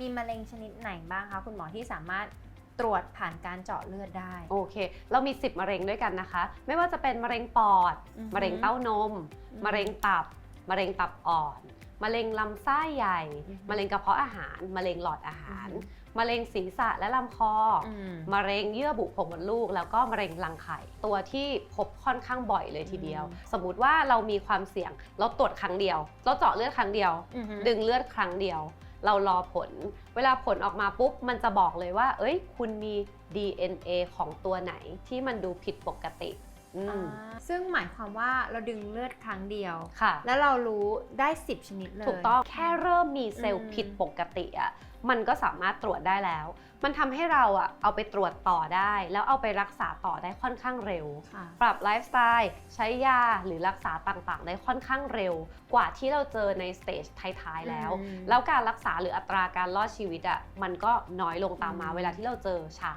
มีมะเร็งชนิดไหนบ้างคะคุณหมอที่สามารถตรวจผ่านการเจาะเลือดได้ โอเค เรามี 10 มะเร็งด้วยกันนะคะ ไม่ว่าจะเป็นมะเร็งปอด อือหือมะเร็งเต้านมอืมมะเร็งตับ มะเร็งตับอ่อน มะเร็งลำไส้ใหญ่ อือหือมะเร็งกระเพาะอาหาร มะเร็งหลอดอาหาร อือหืมะเร็งศีรษะและลำคอออืม มะเร็งเยื่อบุโพรงมดลูก แล้วก็มะเร็งรังไข่ ตัวที่พบค่อนข้างบ่อยเลยทีเดียว อืม สมมุติว่าเรามีความเสี่ยง เราตรวจครั้งเดียว เราเจาะเลือดครั้งเดียว อือหือดึงเลือดครั้งเดียว เรารอผล เวลาผลออกมาปุ๊บ มันจะบอกเลยว่า เอ้ย คุณมี DNA ของตัวไหนที่มันดูผิดปกติอืมอ่าซึ่งหมายความว่าเราดึงเลือดครั้งเดียวค่ะ แล้วเรารู้ได้ 10 ชนิดเลย ถูกต้อง แค่เริ่มมีเซลอืล์มผิดปกติอะ มันก็สามารถตรวจได้แล้ว มันทำให้เราอะเอาไปตรวจต่อได้ แล้วเอาไปรักษาต่อได้ค่อนข้างเร็วค่ะปรับไลฟ์สไตล์ใช้ยาหรือรักษาต่างๆ ได้ค่อนข้างเร็ว กว่าที่เราเจอในสเตจท้ายๆแล้วอืมแล้วการรักษาหรืออัตราการรอดชีวิตอะมันก็น้อยลงตามมาอืมเวลาที่เราเจอช้า